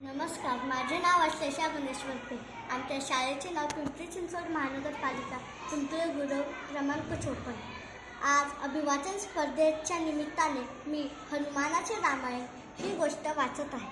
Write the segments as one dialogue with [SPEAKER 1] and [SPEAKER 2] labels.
[SPEAKER 1] नमस्कार माझे नाव अशेषा गुणेश्वर वरपे आमच्या शाळेचे नाव पिंपरी चिंचवड महानगरपालिका पिंपरी गुरु क्रमांक चोपन्न. आज अभिवाचन स्पर्धेच्या निमित्ताने मी हनुमानाचे रामायण ही गोष्ट वाचत आहे.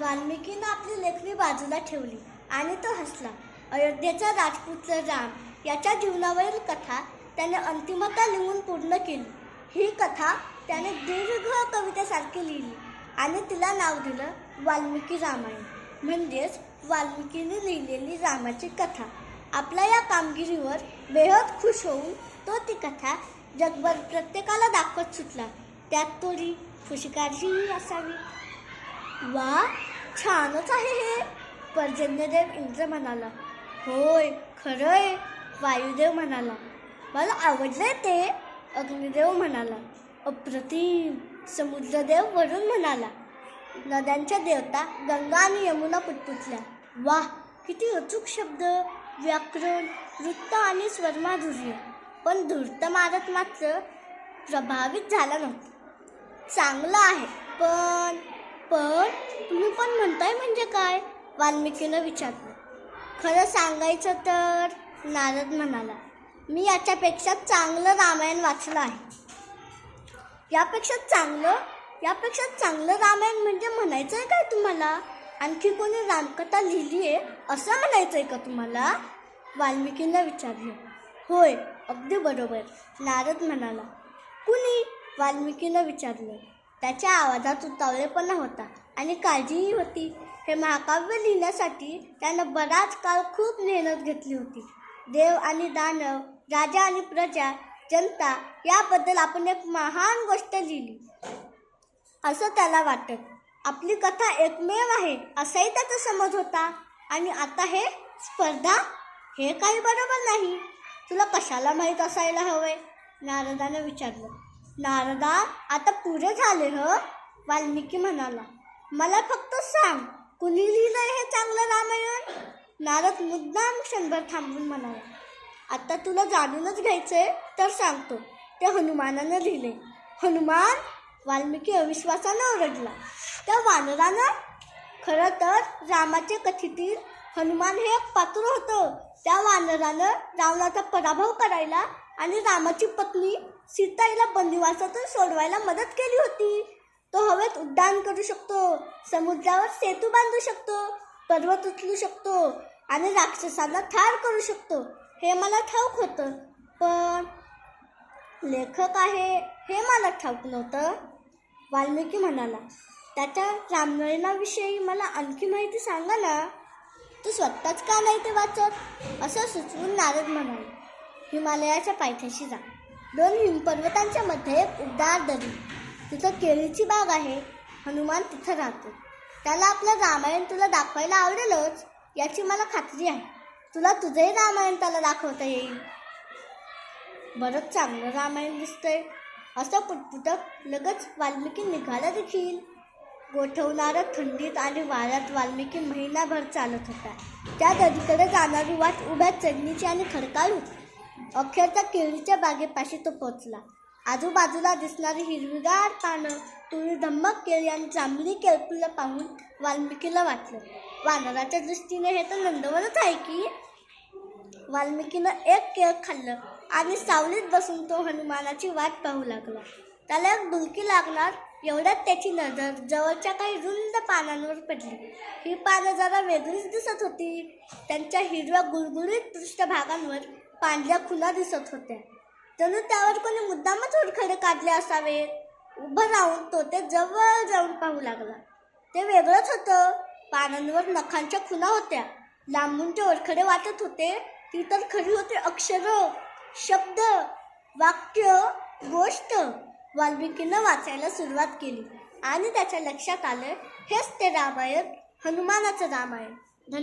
[SPEAKER 1] वाल्मिकीनं आपली लेखणी बाजूला ठेवली आणि तो हसला. अयोध्येचा राजपुत्र राम याच्या जीवनावरील कथा त्याने अंतिमता लिहून पूर्ण केली. ही कथा त्याने दीर्घ कवितेसारखी लिहिली. आणि तिला नाव दिलं वाल्मिकी रामायण. म्हणजेच वाल्मिकीने लिहिलेली रामाची कथा. आपल्या या कामगिरीवर बेहद खुश होऊन तो ती कथा जगभर प्रत्येकाला दाखवत सुटला. त्यात थोडी खुशकारीही असावी. वा छानच आहे हे. पर्जन्यदेव इंद्र म्हणाला. होय खरंय वायुदेव म्हणाला. मला आवडलं ते अग्निदेव म्हणाला. अप्रतिम. समुद्रदेव वरून म्हणाला नद्यांच्या देवता गंगा आणि यमुना पुटपुटल्या. वा किती अचूक शब्द व्याकरण वृत्त आणि स्वरमाधुर्य. पण धूर्त मारत मात्र प्रभावित झाला नव्हता. चांगलं आहे पण पण तुम्ही पण म्हणताय म्हणजे काय? वाल्मिकीनं विचारलं. खरं सांगायचं तर नारद म्हणाला मी याच्यापेक्षा चांगलं रामायण वाचलं आहे. यापेक्षा चांगलं यापेक्षा चांगलं रामायण म्हणजे म्हणायचं आहे काय तुम्हाला? आणखी कोणी रामकथा लिहिली आहे असं म्हणायचं आहे का तुम्हाला? वाल्मिकीनं विचारलं. होय अगदी बरोबर नारद म्हणाला. कुणी? वाल्मिकीनं विचारलं. त्याच्या आवाजात उतावळेपणा होता आणि काळजीही होती. हे महाकाव्य लिहिण्यासाठी त्यानं बराच काळ खूप मेहनत घेतली होती. देव आणि दानव राजा आणि प्रजा जनता याबद्दल आपण एक महान गोष्ट लिहिली. असं त्याला वाटत. आपली कथा एकमेव आहे असाही त्याचा समज होता. आणि आता हे स्पर्धा हे काही बरोबर नाही. तुला कशाला माहीत असायला हवंय? नारदानं विचारलं. नारदा आता पुरे झाले ह? वाल्मिकी म्हणाला. मला फक्त सांग कुणी लिहिलं हे चांगलं रामायण? नारद मुद्दाम क्षणभर थांबून म्हणाला. आता तुला जाणूनच घ्यायचंय तर सांगतो. ते हनुमानानं लिहिले. हनुमान वाल्मिकी अविश्वासानं ओरडला. त्या वानरानं? खरं तर रामाच्या कथेतील हनुमान हे एक पात्र होतं. त्या वानरानं रावणाचा पराभव करायला आणि रामाची पत्नी सीताईला बंदिवासातून सोडवायला मदत केली होती. तो हवेत उड्डाण करू शकतो समुद्रावर सेतू बांधू शकतो पर्वत उचलू शकतो आणि राक्षसांना ठार करू शकतो. हे मला ठाऊक होतं पण लेखक आहे हे मला ठाऊक नव्हतं. वाल्मिकी म्हणाला त्याच्या रामनयनाविषयी मला आणखी माहिती सांगा ना. तू स्वतःच का नाही ते वाचत? असं सुचवून नारद म्हणाले हिमालयाच्या पायथ्याशी जा. दोन हिमपर्वतांच्या मध्ये एक उबदार दरी. तिथं केळीची बाग आहे. हनुमान तिथं राहतो. त्याला आपलं रामायण तुला दाखवायला आवडेलच याची मला खात्री आहे. तुला तुझंही रामायण त्याला दाखवता येईल. बरंच चांगलं रामायण दिसतंय. असं पुटपुटक लगेच वाल्मिकी निघाला देखील. गोठवणारं थंडीत आणि वाऱ्यात वाल्मिकी महिनाभर चालत होता. त्या नदीकडे जाणारी वाट उभ्या चढणीची आणि खडकाळ होती अखेरच्या केळीच्या बागेपाशी तो पोचला. आजूबाजूला दिसणारी हिरवीगार पानं तुम्ही धम्मक केली आणि जांभळी केळफुलं पाहून वाल्मिकीला वाटलं. वानराच्या दृष्टीने हे तर नंदवनच आहे की? वाल्मिकीनं एक केळ खाल्लं आणि सावलीत बसून तो हनुमानाची वाट पाहू लागला. त्याला एक डुलकी लागणार एवढ्यात त्याची नजर जवळच्या काही रुंद पानांवर पडली. ही पानं जरा वेगळीच दिसत होती. त्यांच्या हिरव्या गुळगुळीत पृष्ठभागांवर पांढऱ्या खुला दिसत होत्या. जणू त्यावर कोणी मुद्दामच ओरखडे काढले असावे? उभं राहून तो ते जवळ जाऊन पाहू लागला. ते वेगळंच होतं. पानांवर नखांच्या खुणा होत्या. लांबूनचे ओरखडे वाटत होते. ती तर खरी होती अक्षर शब्द वाक्य गोष्ट. वाल्मिकीनं वाचायला सुरुवात केली. आणि त्याच्या लक्षात आलं हेच ते रामायण हनुमानाचं रामायण.